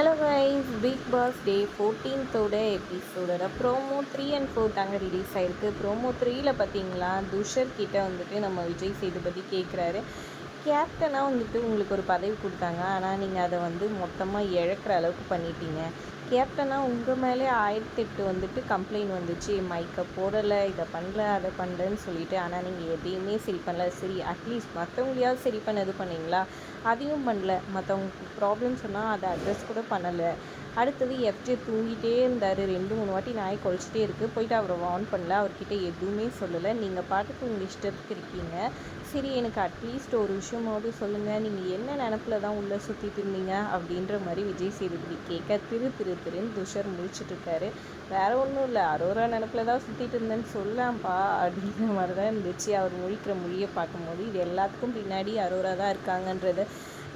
Hello guys Bigg Boss day ஃபோர்டீன்த்தோட எபிசோடோட promo three and four தாங்க release ஆயிருக்கு. Promo த்ரீயில் பார்த்தீங்களா துஷர் கிட்ட வந்துட்டு நம்ம விஜய் சேதுபதி கேட்குறாரு கேப்டனாக வந்துட்டு உங்களுக்கு ஒரு பதவி கொடுத்தாங்க. ஆனால் நீங்கள் அதை வந்து மொத்தமாக இழக்கிற அளவுக்கு பண்ணிட்டீங்க. கேப்டனாக உங்கள் மேலே ஆயிரத்தெட்டு வந்துட்டு கம்ப்ளைண்ட் வந்துச்சு. மைக்கை போடலை இதை பண்ணல அதை பண்ணலன்னு சொல்லிட்டு ஆனால் நீங்கள் எதையுமே சரி பண்ணல. சரி அட்லீஸ்ட் மற்றவங்களையாவது சரி பண்ண இது பண்ணீங்களா? அதையும் பண்ணல. மற்றவங்க ப்ராப்ளம் சொன்னால் அதை அட்ரஸ் கூட பண்ணலை. அடுத்தது எஃப்ஜே தூங்கிட்டே இருந்தார். ரெண்டு மூணு வாட்டி நாய் குழச்சிட்டே இருக்குது போயிட்டு அவரை வார்ன் பண்ணல. அவர்கிட்ட எதுவுமே சொல்லலை. நீங்கள் பாட்டுக்கு உங்கள் இஷ்டத்துக்கு இருக்கீங்க. சரி எனக்கு அட்லீஸ்ட் ஒரு விஷயமாவது சொல்லுங்கள் நீங்கள் என்ன நினப்பில் தான் உள்ளே சுற்றிட்டு இருந்தீங்க? அப்படின்ற மாதிரி விஜய் சேதுபதி கேட்க திரு திரு திருன்னு துஷர் முடிச்சிட்ருக்காரு வேறு ஒன்றும் இல்லை. அரோரா நினப்பில் தான் சுற்றிட்டு இருந்தேன்னு சொல்லாம்ப்பா அப்படின்ற மாதிரி தான் இருந்துச்சு. அவர் முழிக்கிற மொழியை பார்க்கும்போது இது எல்லாத்துக்கும் பின்னாடி அரோரா தான் இருக்காங்கன்றத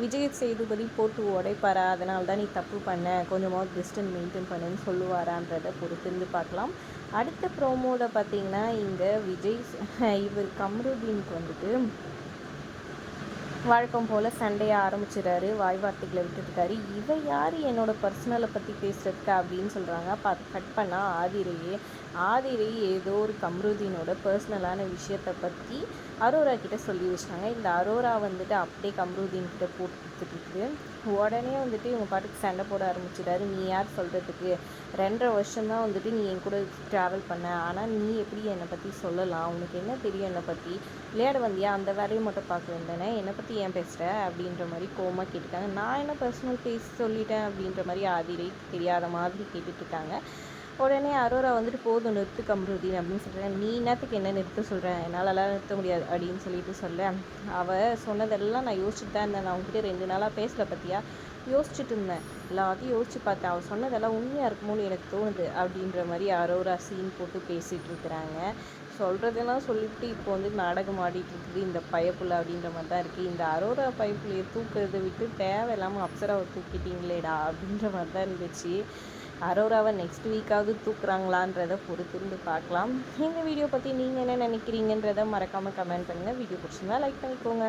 விஜய் சேதுபதி போட்டு உடைப்பாரா? அதனால தான் நீ தப்பு பண்ண. கொஞ்சமாவது டிஸ்டன்ஸ் மெயின்டைன் பண்ணுன்னு சொல்லுவாரான்றதை பொறுத்திருந்து பார்க்கலாம். அடுத்த ப்ரோமோவில் பார்த்தீங்கன்னா இங்கே விஜய் இவர் கம்ருதீனுக்கு வந்துட்டு வழக்கம் போல் சண்டையை ஆரம்பிச்சிடாரு வாய் வார்த்தைகளை விட்டுருக்காரு இவ யார்? என்னோடய பர்சனலை பற்றி பேசுகிறதுக்கு அப்படின்னு சொல்கிறாங்க பார்த்து கட் பண்ணால் ஆதிரையே ஆதிரை ஏதோ ஒரு கம்ருதீனோட பர்சனலான விஷயத்தை பற்றி அரோரா கிட்ட சொல்லி வச்சிட்டாங்க. இந்த அரோரா வந்துட்டு அப்படியே கம்ருதீன் கிட்ட போட்டு கொடுத்துட்டு உடனே வந்துட்டு இவங்க பாட்டுக்கு சண்டை போட ஆரம்பிச்சிட்டாரு நீ யார் சொல்கிறதுக்கு ரெண்டரை வருஷம்தான் வந்துட்டு நீ என் கூட ட்ராவல் பண்ண. ஆனால் நீ எப்படி என்னை பற்றி சொல்லலாம்? உனக்கு என்ன தெரியும் என்னை பற்றி விளையாட வந்தியா? அந்த வேலையை மட்டும் பார்க்க வேண்டானே என்னை பற்றி ஏன் பேசுகிற அப்படின்ற மாதிரி கோமாக கேட்டுருக்காங்க நான் என்ன பர்சனல் பேசி சொல்லிட்டேன் அப்படின்ற மாதிரி ஆதிரை தெரியாத மாதிரி கேட்டுட்ருக்காங்க உடனே அரோரா வந்துட்டு போதும் நிறுத்து கம்ருதீன் அப்படின்னு சொல்கிறேன் நீ என்னத்துக்கு என்ன நிறுத்த சொல்கிறேன் என்னாலலாம் நிறுத்த முடியாது அப்படின்னு சொல்லிட்டு சொல்ல அவள் சொன்னதெல்லாம் நான் யோசிச்சுட்டு தான் இருந்தேன். நான் உங்ககிட்ட ரெண்டு நாளாக பேசலை பற்றியா யோசிச்சுட்டு இருந்தேன் எல்லாத்தையும் யோசிச்சு பார்த்தேன். அவள் சொன்னதெல்லாம் உண்மையாக இருக்குமோன்னு எனக்கு தோணுது அப்படின்ற மாதிரி அரோரா சீன் போட்டு பேசிகிட்டு இருக்கிறாங்க சொல்கிறதெல்லாம் சொல்லிவிட்டு இப்போ வந்து நாடகம் ஆடிட்டு இருக்குது இந்த பயப்புல அப்படின்ற மாதிரி தான் இருக்குது இந்த அரோரா பயப்புலையை தூக்குறதை விட்டு தேவையில்லாமல் அப்சராவை தூக்கிட்டீங்களேடா அப்படின்ற மாதிரி தான் இருந்துச்சு. அரோராவை நெக்ஸ்ட் வீக்காவது தூக்குறாங்களான்றதை பொறுத்திருந்து பார்க்கலாம். இந்த வீடியோ பற்றி நீங்கள் என்ன நினைக்கிறீங்கன்றதை மறக்காமல் கமெண்ட் பண்ணுங்கள் வீடியோ பிடிச்சிருந்தா லைக் பண்ணிக்கோங்க.